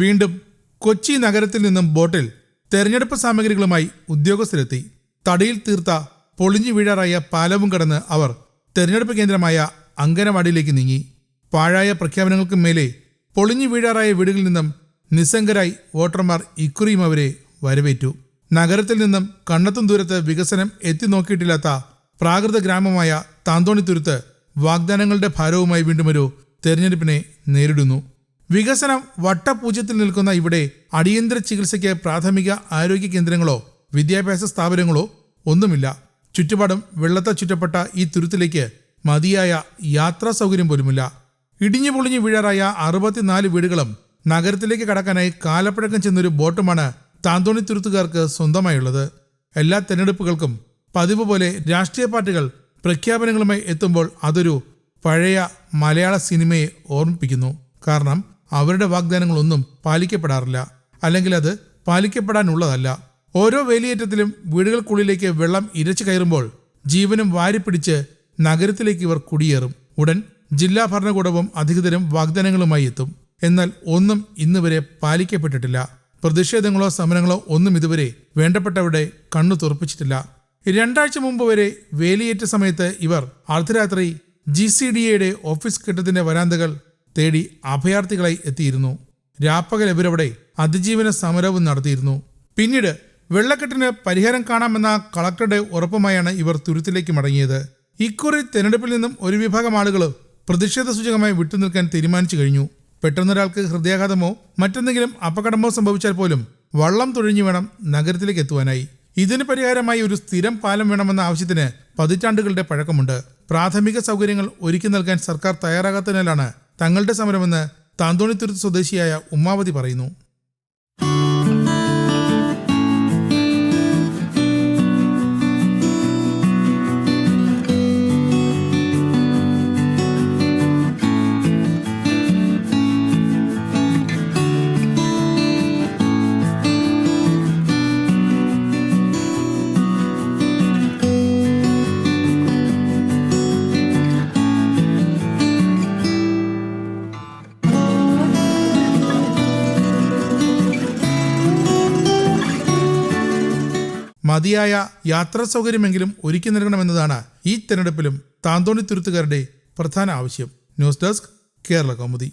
വീണ്ടും കൊച്ചി നഗരത്തിൽ നിന്നും ബോട്ടിൽ തെരഞ്ഞെടുപ്പ് സാമഗ്രികളുമായി ഉദ്യോഗസ്ഥരെത്തി. തടിയിൽ തീർത്ത പൊളിഞ്ഞു വീഴാറായ പാലവും കടന്ന് അവർ തെരഞ്ഞെടുപ്പ് കേന്ദ്രമായ അങ്കനവാടിയിലേക്ക് നീങ്ങി. പാഴായ പ്രഖ്യാപനങ്ങൾക്ക് മേലെ പൊളിഞ്ഞു വീഴാറായ വീടുകളിൽ നിന്നും നിസ്സംഗരായി വോട്ടർമാർ ഇക്കുറിയും അവരെ വരവേറ്റു. നഗരത്തിൽ നിന്നും കണ്ണത്തും ദൂരത്ത് വികസനം എത്തി നോക്കിയിട്ടില്ലാത്ത പ്രാകൃത ഗ്രാമമായ താന്തോണിത്തുരുത്ത് വാഗ്ദാനങ്ങളുടെ ഭാരവുമായി വീണ്ടും ഒരു തെരഞ്ഞെടുപ്പിനെ നേരിടുന്നു. വികസനം വട്ടപൂജ്യത്തിൽ നിൽക്കുന്ന ഇവിടെ അടിയന്തര ചികിത്സയ്ക്ക് പ്രാഥമിക ആരോഗ്യ കേന്ദ്രങ്ങളോ വിദ്യാഭ്യാസ സ്ഥാപനങ്ങളോ ഒന്നുമില്ല. ചുറ്റുപാടും വെള്ളത്തെ ചുറ്റപ്പെട്ട ഈ തുരുത്തിലേക്ക് മതിയായ യാത്രാ സൗകര്യം പോലുമില്ല. ഇടിഞ്ഞു പൊളിഞ്ഞു വീഴാറായ അറുപത്തിനാല് വീടുകളും നഗരത്തിലേക്ക് കടക്കാനായി കാലപ്പഴക്കം ചെന്നൊരു ബോട്ടുമാണ് താന്തോണി തുരുത്തുകാർക്ക് സ്വന്തമായുള്ളത്. എല്ലാ തെരഞ്ഞെടുപ്പുകൾക്കും പതിവ് പോലെ രാഷ്ട്രീയ പാർട്ടികൾ പ്രഖ്യാപനങ്ങളുമായി എത്തുമ്പോൾ അതൊരു പഴയ മലയാള സിനിമയെ ഓർമ്മിപ്പിക്കുന്നു. കാരണം അവരുടെ വാഗ്ദാനങ്ങളൊന്നും പാലിക്കപ്പെടാറില്ല. അല്ലെങ്കിൽ അത് പാലിക്കപ്പെടാനുള്ളതല്ല. ഓരോ വേലിയേറ്റത്തിലും വീടുകൾക്കുള്ളിലേക്ക് വെള്ളം ഇരച്ചു കയറുമ്പോൾ ജീവനും വാരിപ്പിടിച്ച് നഗരത്തിലേക്ക് ഇവർ കുടിയേറും. ഉടൻ ജില്ലാ ഭരണകൂടവും അധികൃതരും വാഗ്ദാനങ്ങളുമായി എത്തും. എന്നാൽ ഒന്നും ഇന്നുവരെ പാലിക്കപ്പെട്ടിട്ടില്ല. പ്രതിഷേധങ്ങളോ സമരങ്ങളോ ഒന്നും ഇതുവരെ വേണ്ടപ്പെട്ടവരുടെ കണ്ണു തുറപ്പിച്ചിട്ടില്ല. രണ്ടാഴ്ച മുമ്പ് വരെ വേലിയേറ്റ സമയത്ത് ഇവർ അർദ്ധരാത്രി ജി സി ഡി എയുടെ ഓഫീസ് കെട്ടിടത്തിന്റെ വരാന്തകൾ തേടി അഭയാർത്ഥികളായി എത്തിയിരുന്നു. രാപ്പകൽ ഇവരവിടെ അതിജീവന സമരവും നടത്തിയിരുന്നു. പിന്നീട് വെള്ളക്കെട്ടിന് പരിഹാരം കാണാമെന്ന കളക്ടറുടെ ഉറപ്പുമായാണ് ഇവർ തുരുത്തിലേക്ക് മടങ്ങിയത്. ഇക്കുറി തെരഞ്ഞെടുപ്പിൽ നിന്നും ഒരു വിഭാഗം ആളുകൾ പ്രതിഷേധ സൂചകമായി വിട്ടുനിൽക്കാൻ തീരുമാനിച്ചു കഴിഞ്ഞു. പെട്ടെന്നൊരാൾക്ക് ഹൃദയാഘാതമോ മറ്റെന്തെങ്കിലും അപകടമോ സംഭവിച്ചാൽ പോലും വള്ളം തുഴഞ്ഞു വേണം നഗരത്തിലേക്ക് എത്തുവാനായി. ഇതിന് പരിഹാരമായി ഒരു സ്ഥിരം പാലം വേണമെന്ന ആവശ്യത്തിന് പതിറ്റാണ്ടുകളുടെ പഴക്കമുണ്ട്. പ്രാഥമിക സൗകര്യങ്ങൾ ഒരുക്കി നൽകാൻ സർക്കാർ തയ്യാറാകാത്തതിനാലാണ് തങ്ങളുടെ സമരമെന്ന് താന്തോണിത്തുരുത്ത് സ്വദേശിയായ ഉമ്മാവതി പറയുന്നു മതിയായ യാത്രാ സൗകര്യമെങ്കിലും ഒരുക്കി നൽകണമെന്നതാണ് ഈ തെരഞ്ഞെടുപ്പിലും താന്തോണി തുരുത്തുകാരുടെ പ്രധാന ആവശ്യം. News desk Kerala Kaumudi.